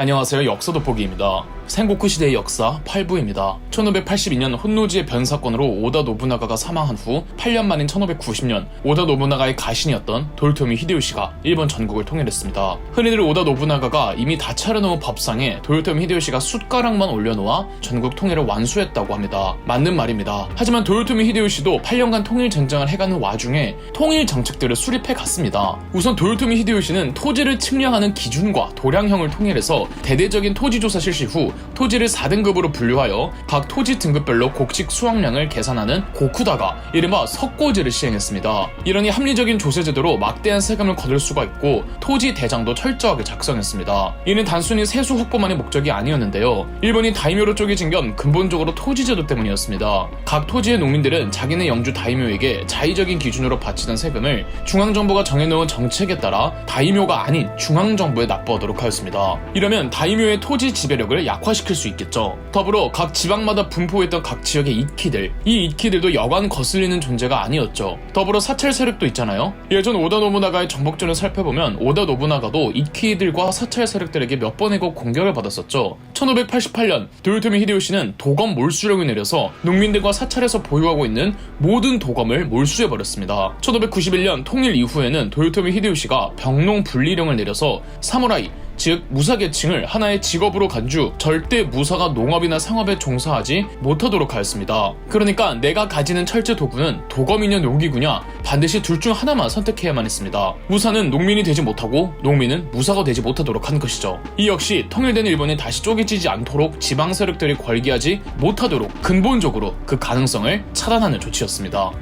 안녕하세요. 역사 돋보기입니다. 생고쿠 시대의 역사 8부입니다. 1582년 혼노지의 변 사건으로 오다 노부나가가 사망한 후 8년 만인 1590년 오다 노부나가의 가신이었던 도요토미 히데요시가 일본 전국을 통일했습니다. 흔히들 오다 노부나가가 이미 다 차려놓은 법상에 도요토미 히데요시가 숟가락만 올려놓아 전국 통일을 완수했다고 합니다. 맞는 말입니다. 하지만 도요토미 히데요시도 8년간 통일 전쟁을 해가는 와중에 통일 정책들을 수립해 갔습니다. 우선 도요토미 히데요시는 토지를 측량하는 기준과 도량형을 통일해서 대대적인 토지 조사 실시 후 토지를 4등급으로 분류하여 각 토지 등급별로 곡식 수확량을 계산하는 고쿠다가 이른바 석고제를 시행했습니다. 이러니 합리적인 조세 제도로 막대한 세금을 거둘 수가 있고 토지 대장도 철저하게 작성했습니다. 이는 단순히 세수 확보만의 목적이 아니었는데요. 일본이 다이묘로 쪼개진 건 근본적으로 토지 제도 때문이었습니다. 각 토지의 농민들은 자기네 영주 다이묘에게 자의적인 기준으로 바치던 세금을 중앙정부가 정해놓은 정책에 따라 다이묘가 아닌 중앙정부에 납부하도록 하였습니다. 이러면 다이묘의 토지 지배력을 약화시킬 수 있겠죠. 더불어 각 지방마다 분포했던 각 지역의 이키들, 이 이키들도 여간 거슬리는 존재가 아니었죠. 더불어 사찰 세력도 있잖아요. 예전 오다 노부나가의 정복전을 살펴보면 오다 노부나가도 이키들과 사찰 세력들에게 몇 번이고 공격을 받았었죠. 1588년 도요토미 히데요시는 도검 몰수령을 내려서 농민들과 사찰에서 보유하고 있는 모든 도검을 몰수해버렸습니다. 1591년 통일 이후에는 도요토미 히데요시가 병농 분리령을 내려서 사무라이, 즉 무사계층을 하나의 직업으로 간주 절대 무사가 농업이나 상업에 종사하지 못하도록 하였습니다. 그러니까 내가 가지는 철제 도구는 도검이냐 농기구냐 반드시 둘 중 하나만 선택해야만 했습니다. 무사는 농민이 되지 못하고 농민은 무사가 되지 못하도록 한 것이죠. 이 역시 통일된 일본이 다시 쪼개지지 않도록 지방 세력들이 걸기하지 못하도록 근본적으로 그 가능성을 차단하는 조치였습니다.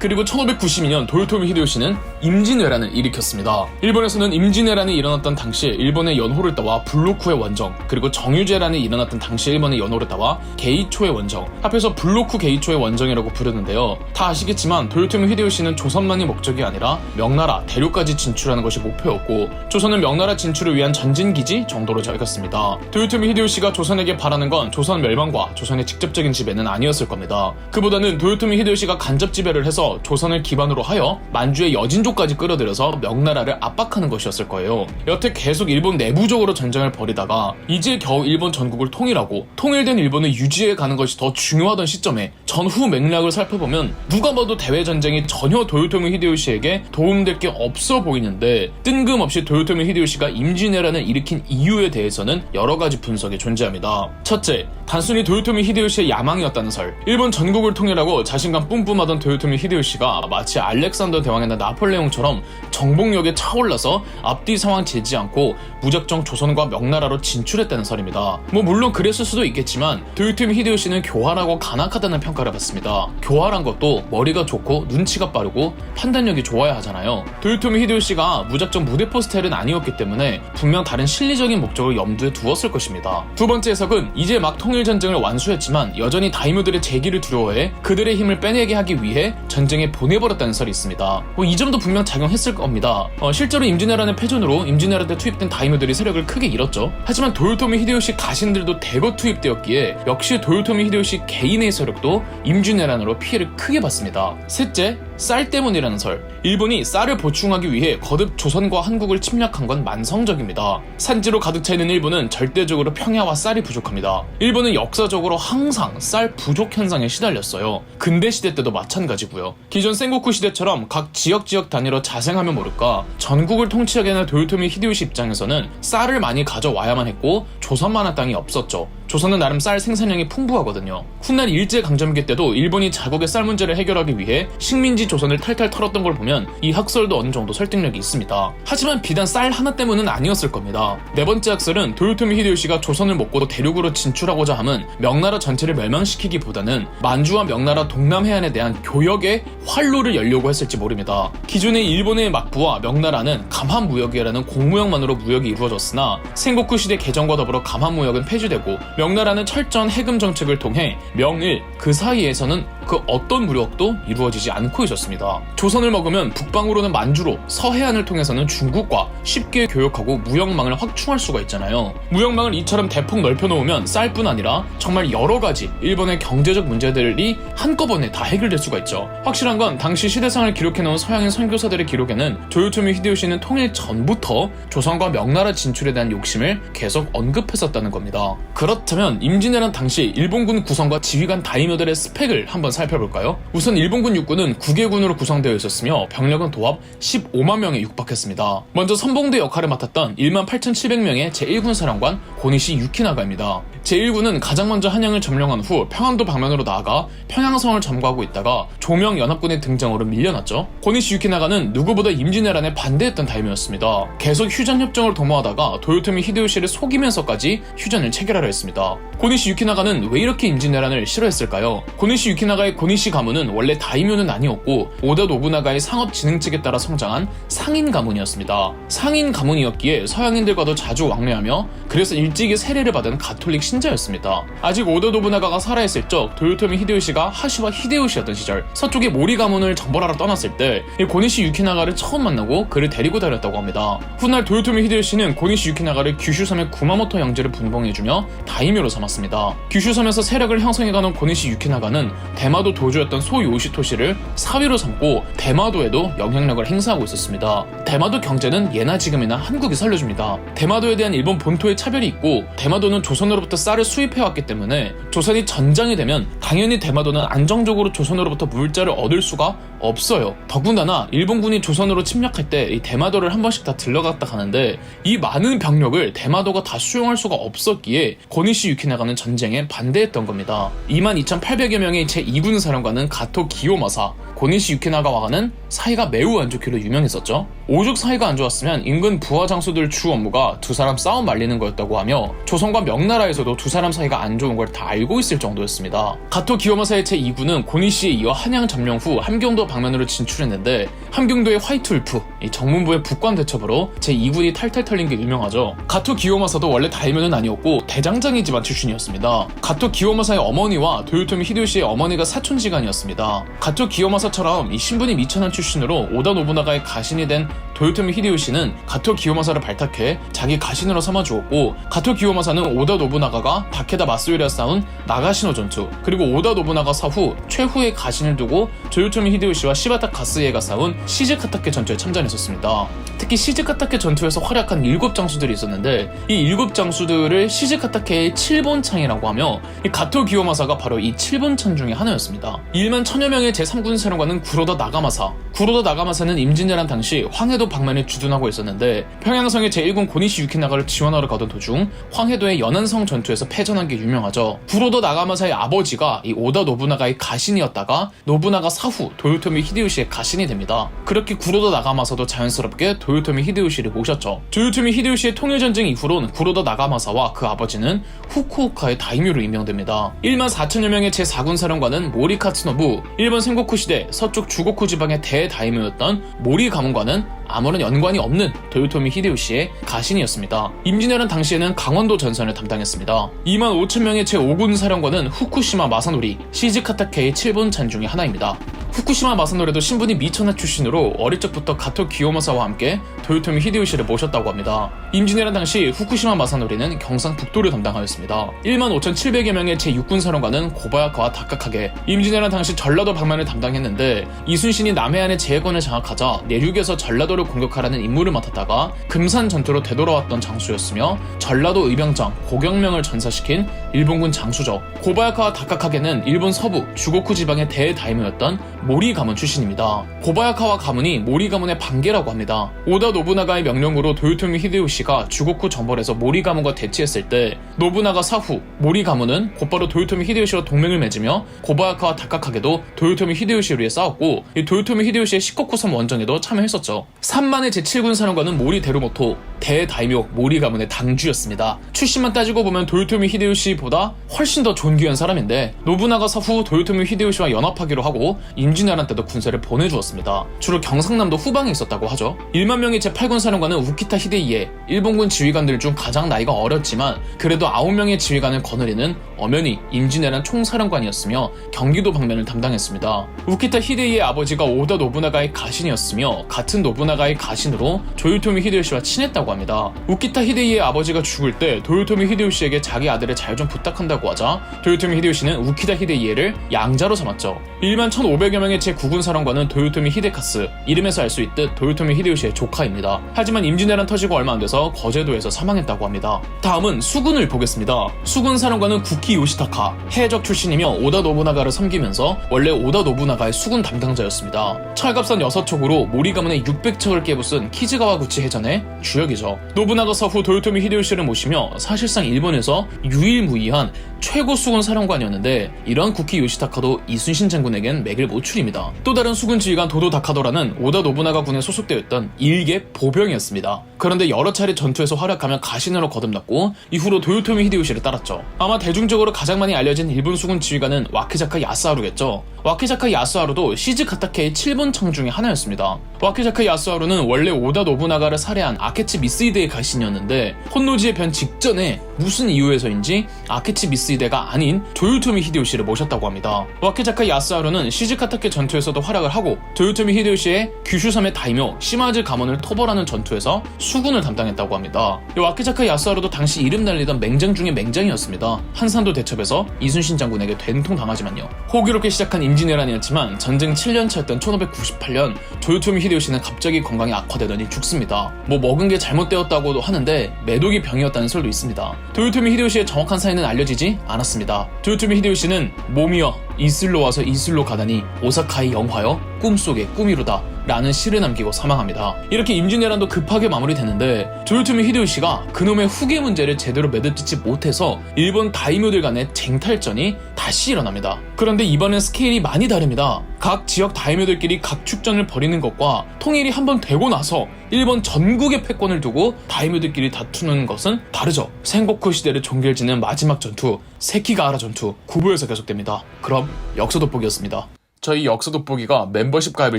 그리고 1592년 도요토미 히데요시는 임진왜란을 일으켰습니다. 일본에서는 임진왜란이 일어났던 당시에 일본의 연호를 따와 블로쿠의 원정, 그리고 정유재란이 일어났던 당시에 일본의 연호를 따와 게이초의 원정, 합해서 블로쿠 게이초의 원정이라고 부르는데요. 다 아시겠지만 도요토미 히데요시는 조선만이 목적이 아니라 명나라, 대륙까지 진출하는 것이 목표였고 조선은 명나라 진출을 위한 전진기지 정도로 여겼습니다. 도요토미 히데요시가 조선에게 바라는 건 조선 멸망과 조선의 직접적인 지배는 아니었을 겁니다. 그보다는 도요토미 히데요시가 간접 지배를 해서 조선을 기반으로 하여 만주의 여진족까지 끌어들여서 명나라를 압박하는 것이었을 거예요. 여태 계속 일본 내부적으로 전쟁을 벌이다가 이제 겨우 일본 전국을 통일하고 통일된 일본을 유지해 가는 것이 더 중요하던 시점에 전후 맥락을 살펴보면 누가 봐도 대외 전쟁이 전혀 도요토미 히데요시에게 도움될 게 없어 보이는데 뜬금없이 도요토미 히데요시가 임진왜란을 일으킨 이유에 대해서는 여러 가지 분석이 존재합니다. 첫째, 단순히 도요토미 히데요시의 야망이었다는 설. 일본 전국을 통일하고 자신감 뿜뿜하던 도요토미 히데요시 가 마치 알렉산더 대왕이나 나폴레옹처럼 정복력에 차올라서 앞뒤 상황 재지 않고 무작정 조선과 명나라로 진출했다는 설입니다. 뭐 물론 그랬을 수도 있겠지만 도요토미 히데요시는 교활하고 간악하다는 평가를 받습니다. 교활한 것도 머리가 좋고 눈치가 빠르고 판단력이 좋아야 하잖아요. 도요토미 히데요시가 무작정 무대 포 스타일은 아니었기 때문에 분명 다른 실리적인 목적을 염두에 두었을 것입니다. 두 번째 해석은 이제 막 통일 전쟁을 완수했지만 여전히 다이묘들의 재기를 두려워해 그들의 힘을 빼내게 하기 위해 전쟁 에 보내버렸다는 설이 있습니다. 뭐 이 점도 분명 작용했을 겁니다. 어, 실제로 임진왜란의 패전으로 임진왜란 때 투입된 다이묘들이 세력을 크게 잃었죠. 하지만 도요토미 히데요시 가신들도 대거 투입되었기에 역시 도요토미 히데요시 개인의 세력도 임진왜란으로 피해를 크게 봤습니다. 셋째, 쌀 때문이라는 설. 일본이 쌀을 보충하기 위해 거듭 조선과 한국을 침략한 건 만성적입니다. 산지로 가득 차 있는 일본은 절대적으로 평야와 쌀이 부족합니다. 일본은 역사적으로 항상 쌀 부족 현상에 시달렸어요. 근대 시대 때도 마찬가지고요. 기존 센고쿠 시대처럼 각 지역 지역 단위로 자생하면 모를까 전국을 통치하게 된 도요토미 히데요시 입장에서는 쌀을 많이 가져와야만 했고 조선만한 땅이 없었죠. 조선은 나름 쌀 생산량이 풍부하거든요. 훗날 일제강점기 때도 일본이 자국의 쌀 문제를 해결하기 위해 식민지 조선을 탈탈 털었던 걸 보면 이 학설도 어느 정도 설득력이 있습니다. 하지만 비단 쌀 하나 때문은 아니었을 겁니다. 네 번째 학설은 도요토미 히데요시가 조선을 먹고 대륙으로 진출하고자 함은 명나라 전체를 멸망시키기보다는 만주와 명나라 동남 해안에 대한 교역의 활로를 열려고 했을지 모릅니다. 기존의 일본의 막부와 명나라는 감한 무역이라는 공무역만으로 무역이 이루어졌으나 생고쿠 시대 개정과 더불어 감한 무역은 폐지되고 명나라는 철저한 해금 정책을 통해 명일 그 사이에서는 그 어떤 무력도 이루어지지 않고 있었습니다. 조선을 먹으면 북방으로는 만주로, 서해안을 통해서는 중국과 쉽게 교역하고 무역망을 확충할 수가 있잖아요. 무역망을 이처럼 대폭 넓혀놓으면 쌀뿐 아니라 정말 여러 가지 일본의 경제적 문제들이 한꺼번에 다 해결될 수가 있죠. 확실한 건 당시 시대상을 기록해놓은 서양인 선교사들의 기록에는 조요토미 히데요시는 통일 전부터 조선과 명나라 진출에 대한 욕심을 계속 언급했었다는 겁니다. 그렇다 면 임진왜란 당시 일본군 구성과 지휘관 다이묘들의 스펙을 한번 살펴볼까요? 우선 일본군 육군은 9개군으로 구성되어 있었으며 병력은 도합 15만 명에 육박했습니다. 먼저 선봉대 역할을 맡았던 1만 8,700명의 제1군 사령관 고니시 유키나가입니다. 제1군은 가장 먼저 한양을 점령한 후 평안도 방면으로 나아가 평양성을 점거하고 있다가 조명 연합군의 등장으로 밀려났죠. 고니시 유키나가는 누구보다 임진왜란에 반대했던 다임이었습니다. 계속 휴전 협정을 도모하다가 도요토미 히데요시를 속이면서까지 휴전을 체결하려 했습니다. 고니시 유키나가는 왜 이렇게 임진왜란을 싫어했을까요? 고니시 유키나가의 고니시 가문은 원래 다이묘는 아니었고 오다 노부나가의 상업 진흥 측에 따라 성장한 상인 가문이었습니다. 상인 가문이었기에 서양인들과도 자주 왕래하며 그래서 일찍이 세례를 받은 가톨릭 신자였습니다. 아직 오다 노부나가가 살아있을 적 도요토미 히데요시가 하시와 히데요시였던 시절 서쪽의 모리 가문을 정벌하러 떠났을 때이 고니시 유키나가를 처음 만나고 그를 데리고 다녔다고 합니다. 훗날 도요토미 히데요시는 고니시 유키나가를 규슈섬의 구마모토 영지를 분봉해주며 다이 묘로 삼았습니다. 규슈섬에서 세력을 형성해가는 고니시 유키나가는 대마도 도주였던 소요시토시를 사위로 삼고 대마도에도 영향력을 행사하고 있었습니다. 대마도 경제는 예나 지금이나 한국이 살려줍니다. 대마도에 대한 일본 본토의 차별이 있고 대마도는 조선으로부터 쌀을 수입해왔기 때문에 조선이 전장이 되면 당연히 대마도는 안정적으로 조선으로부터 물자를 얻을 수가 없어요. 더군다나 일본군이 조선으로 침략할 때 이 대마도를 한 번씩 다 들러갔다 가는데 이 많은 병력을 대마도가 다 수용할 수가 없었기에 고니 시 유키나가는 전쟁에 반대했던 겁니다. 22,800여 명의 제2군 사령관은 가토 기요마사, 고니시 유키나가와는 사이가 매우 안 좋기로 유명했었죠. 오죽 사이가 안 좋았으면 인근 부하 장수들 주 업무가 두 사람 싸움 말리는 거였다고 하며 조선과 명나라에서도 두 사람 사이가 안 좋은 걸 다 알고 있을 정도였습니다. 가토 기요마사의 제2군은 고니시에 이어 한양 점령 후 함경도 방면으로 진출했는데 함경도의 화이트 울프, 이 정문부의 북관 대첩으로 제2군이 탈탈 털린 게 유명하죠. 가토 기요마사도 원래 다이면은 아니었고 대장장이 집안 출신이었습니다. 가토 기요마사의 어머니와 도요토미 히데요시의 어머니가 사촌지간이었습니다. 가토 기요마사 처럼 이 신분이 미천한 출신으로 오다 노부나가의 가신이 된 도요토미 히데요시는 가토 기요마사를 발탁해 자기 가신으로 삼아주었고 가토 기요마사는 오다 노부나가가 다케다 마스요리와 싸운 나가시노 전투 그리고 오다 노부나가 사후 최후의 가신을 두고 조요토미 히데요시와 시바타 가스이에가 싸운 시즈카타케 전투에 참전했었습니다. 특히 시즈카타케 전투에서 활약한 일곱 장수들이 있었는데 이 일곱 장수들을 시즈카타케의 7번 창이라고 하며 이 가토 기요마사가 바로 이 7번 창 중에 하나였습니다. 1만 천여 명의 제3군 사 령관은 구로다 나가마사 구로다 나가마사는 임진왜란 당시 황해도 방면에 주둔하고 있었는데 평양성의 제1군 고니시 유키나가를 지원하러 가던 도중 황해도의 연안성 전투에서 패전한 게 유명하죠. 구로다 나가마사의 아버지가 이 오다 노부나가의 가신이었다가 노부나가 사후 도요토미 히데요시의 가신이 됩니다. 그렇게 구로다 나가마사도 자연스럽게 도요토미 히데요시를 모셨죠. 도요토미 히데요시의 통일전쟁 이후론 구로다 나가마사와 그 아버지는 후쿠오카의 다이묘로 임명됩니다. 1만 4천여 명의 제4군 사령관은 모리 카츠노부, 일본 생고쿠 시대 서쪽 주고쿠 지방의 대다이묘였던 모리 가문과는 아무런 연관이 없는 도요토미 히데요시의 가신이었습니다. 임진왜란 당시에는 강원도 전선을 담당했습니다. 2만 5천 명의 제5군 사령관은 후쿠시마 마사노리, 시즈카타케의 7번 찬 중의 하나입니다. 후쿠시마 마사노리도 신분이 미천하 출신으로 어릴 적부터 가토 기요마사와 함께 도요토미 히데요시를 모셨다고 합니다. 임진왜란 당시 후쿠시마 마사노리는 경상북도를 담당하였습니다. 1만 5,700여 명의 제6군 사령관은 고바야카와 다카카게, 임진왜란 당시 전라도 방면을 담당했는데 이순신이 남해안의 제해권을 장악하자 내륙에서 전라도를 공격하라는 임무를 맡았다가 금산 전투로 되돌아왔던 장수였으며 전라도 의병장 고경명을 전사시킨 일본군 장수죠. 고바야카와 다카카게는 일본 서부 주고쿠 지방의 대다이모였던 모리 가문 출신입니다. 고바야카와 가문이 모리 가문의 반계라고 합니다. 오다 노부나가의 명령으로 도요토미 히데요시가 주고쿠 정벌에서 모리 가문과 대치했을 때 노부나가 사후 모리 가문은 곧바로 도요토미 히데요시와 동맹을 맺으며 고바야카와 다카카게도 도요토미 히데요시를 위해 싸웠고 이 도요토미 히데요시의 시코쿠섬 원정에도 참여했었죠. 3만의 제7군 사령관은 모리 데루모토, 대다이묘 모리 가문의 당주였습니다. 출신만 따지고 보면 도요토미 히데요시보다 훨씬 더 존귀한 사람인데 노부나가 사후 도요토미 히데요시와 연합하기로 하고 임진왜란 때도 군사를 보내주었습니다. 주로 경상남도 후방에 있었다고 하죠. 1만 명의 제8군 사령관은 우키타 히데이에 일본군 지휘관들 중 가장 나이가 어렸지만 그래도 9명의 지휘관을 거느리는 엄연히 임진왜란 총사령관이었으며 경기도 방면을 담당했습니다. 우키타 히데이의 아버지가 오다 노부나가의 가신이었으며 같은 노부나가의 가신으로 조요토미 히데요시와 친했다고 합니다. 우키타 히데이의 아버지가 죽을 때 도요토미 히데요시에게 자기 아들을 잘좀 부탁한다고 하자 도요토미 히데요시는 우키타 히데이에를 양자로 삼았죠. 1만 1,500여 명의 제9군 사령관은 도요토미 히데카스, 이름에서 알 수 있듯 도요토미 히데요시의 조카입니다. 하지만 임진왜란 터지고 얼마 안 돼서 거제도에서 사망했다고 합니다. 다음은 수군을 보겠습니다. 수군 사령관은 구키 요시타카, 해적 출신이며 오다 노부나가를 섬기면서 원래 오다 노부나가의 수군 담당자였습니다. 철갑선 6척으로 모리 가문의 600척을 깨부순 키즈가와 구치 해전의 주역이죠. 노부나가 사후 도요토미 히데요시를 모시며 사실상 일본에서 유일무이한 최고 수군 사령관이었는데 이런 구키 요시타카도 이순신 장군에겐 맥을 못 추립니다. 또 다른 수군 지휘관 도도 다카도라는 오다 노부나가 군에 소속되어 있던 일개 보병이었습니다. 그런데 여러 차례 전투에서 활약하며 가신으로 거듭났고 이후로 도요토미 히데요시를 따랐죠. 아마 대중적으로 가장 많이 알려진 일본 수군 지휘관은 와키자카 야스하루겠죠. 와키자카 야스하루도 시즈카타케의 7번 청 중에 하나였습니다. 와키자카 야스하루는 원래 오다 노부나가를 살해한 아케치 미 스이데의 가신이었는데 혼노지에 변 직전에 무슨 이유에서인지 아케치 미스이데가 아닌 도요토미 히데요시를 모셨다고 합니다. 와키자카 야스하루는 시즈카타케 전투에서도 활약을 하고 도요토미 히데요시의 규슈섬의 다이묘 시마즈 가문을 토벌하는 전투에서 수군을 담당했다고 합니다. 이 와키자카 야스하루도 당시 이름 날리던 맹장 중의 맹장이었습니다. 한산도 대첩에서 이순신 장군에게 된통 당하지만요. 호기롭게 시작한 임진왜란이었지만 전쟁 7년 차였던 1598년 도요토미 히데요시는 갑자기 건강이 악화되더니 죽습니다. 뭐 먹은 게 잘못되었다고도 하는데 매독이 병이었다는 설도 있습니다. 도요토미 히데요시의 정확한 사인은 알려지지 않았습니다. 도요토미 히데요시는 몸이여 이슬로 와서 이슬로 가다니 오사카의 영화여 꿈속의 꿈이로다 라는 시를 남기고 사망합니다. 이렇게 임진왜란도 급하게 마무리되는데 도요토미 히데요시가 그놈의 후계 문제를 제대로 매듭짓지 못해서 일본 다이묘들 간의 쟁탈전이 다시 일어납니다. 그런데 이번엔 스케일이 많이 다릅니다. 각 지역 다이묘들끼리 각 축전을 벌이는 것과 통일이 한 번 되고 나서 일본 전국의 패권을 두고 다이묘들끼리 다투는 것은 다르죠. 생고쿠 시대를 종결지는 마지막 전투 세키가하라 전투 구부에서 계속됩니다. 그럼 역사 돋보기였습니다. 저희 역사 돋보기가 멤버십 가입을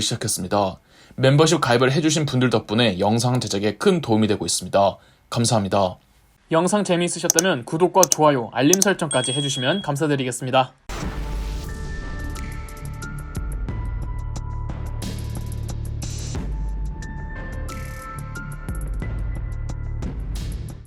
시작했습니다. 멤버십 가입을 해주신 분들 덕분에 영상 제작에 큰 도움이 되고 있습니다. 감사합니다. 영상 재미있으셨다면 구독과 좋아요, 알림 설정까지 해주시면 감사드리겠습니다.